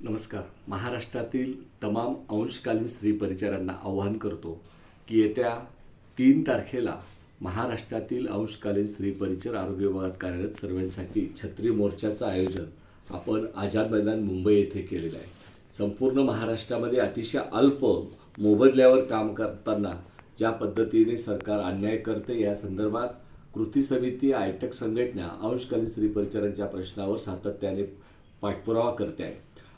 नमस्कार. महाराष्ट्रातील तमाम अंशकालीन स्त्री परिचारांना आवाहन करतो की येत्या तीन तारखेला महाराष्ट्रातील अंशकालीन स्त्री परिचर आरोग्य विभागात कार्यरत सर्वांसाठी छत्री मोर्चाचं आयोजन आपण आझाद मैदान मुंबई येथे केलेलं आहे. संपूर्ण महाराष्ट्रामध्ये अतिशय अल्प मोबदल्यावर काम करताना ज्या पद्धतीने सरकार अन्याय करते या संदर्भात कृती समिती आयटक संघटना अंशकालीन स्त्री परिचारांच्या प्रश्नावर सातत्याने पाठपुरावा करते आहे.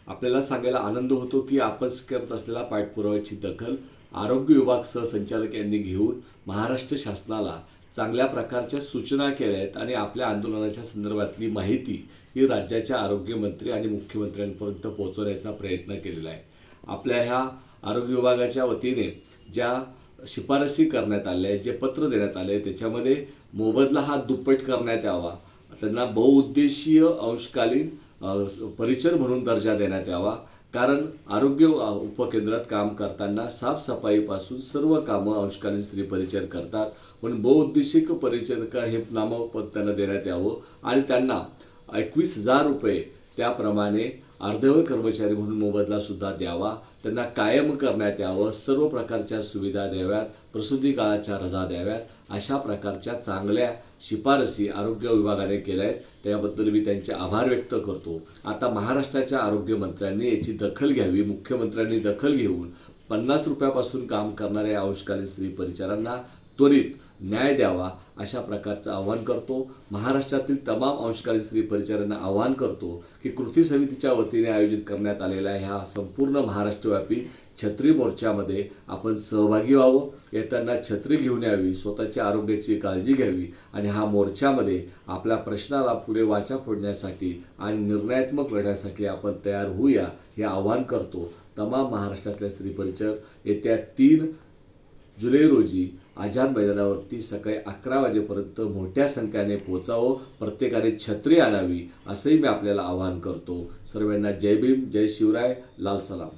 आपल्याला सांगायला आनंद होतो की आपण करत असलेला पाठपुराव्याची दखल आरोग्य विभाग सहसंचालक यांनी घेऊन महाराष्ट्र शासनाला चांगल्या प्रकारच्या सूचना केल्या आहेत आणि आपल्या आंदोलनाच्या संदर्भातली माहिती ही राज्याच्या आरोग्यमंत्री आणि मुख्यमंत्र्यांपर्यंत पोहोचवण्याचा प्रयत्न केलेला आहे. आपल्या ह्या आरोग्य विभागाच्या वतीने ज्या शिफारसी करण्यात आल्या आहेत जे पत्र देण्यात आले आहे त्याच्यामध्ये मोबदला हा दुप्पट करण्यात यावा. त्यांना बहुउद्देशीय अंशकालीन परिचर म्हणून दर्जा देण्यात यावा. कारण आरोग्य उपकेंद्रात काम करताना साफसफाईपासून सर्व कामं अंशकालीन स्त्री परिचर करतात. पण बहुउद्देशिक परिचर हे नामपद त्यांना देण्यात यावं आणि त्यांना एकवीस हजार रुपये त्याप्रमाणे अर्धवय कर्मचारी म्हणून मोबदला सुद्धा द्यावा. त्यांना कायम करण्यात यावं. सर्व प्रकारच्या सुविधा द्याव्यात. प्रसूती काळाच्या रजा द्याव्यात. अशा प्रकारच्या चांगल्या शिफारसी आरोग्य विभागाने केल्या आहेत त्याबद्दल मी त्यांचे आभार व्यक्त करतो. आता महाराष्ट्राच्या आरोग्यमंत्र्यांनी याची दखल घ्यावी. मुख्यमंत्र्यांनी दखल घेऊन पन्नास रुपयापासून काम करणाऱ्या अंशकालीन स्त्री परिचारांना त्वरित न्याय द्यावा अशा प्रकारचं आवाहन करतो. महाराष्ट्रातील तमाम अंशकारी स्त्री परिचारांना आवाहन करतो की कृती समितीच्या वतीने आयोजित करण्यात आलेल्या ह्या संपूर्ण महाराष्ट्रव्यापी छत्री मोर्चामध्ये आपण सहभागी व्हावं. येताना छत्री घेऊन यावी स्वतःच्या आरोग्याची काळजी घ्यावी आणि हा मोर्चामध्ये आपल्या प्रश्नाला पुढे वाचा फोडण्यासाठी आणि निर्णयात्मक लढण्यासाठी आपण तयार होऊया हे आवाहन करतो. तमाम महाराष्ट्रातल्या स्त्री परिचर येत्या तीन जुलै रोजी आझाद मैदानावरती सकाळी अकरा वाजेपर्यंत मोठ्या संख्येने पोचावं प्रत्येकाने छत्री आणावी असंही मी आपल्याला आवाहन करतो. सर्वांना जय भीम जय शिवराय लाल सलाम.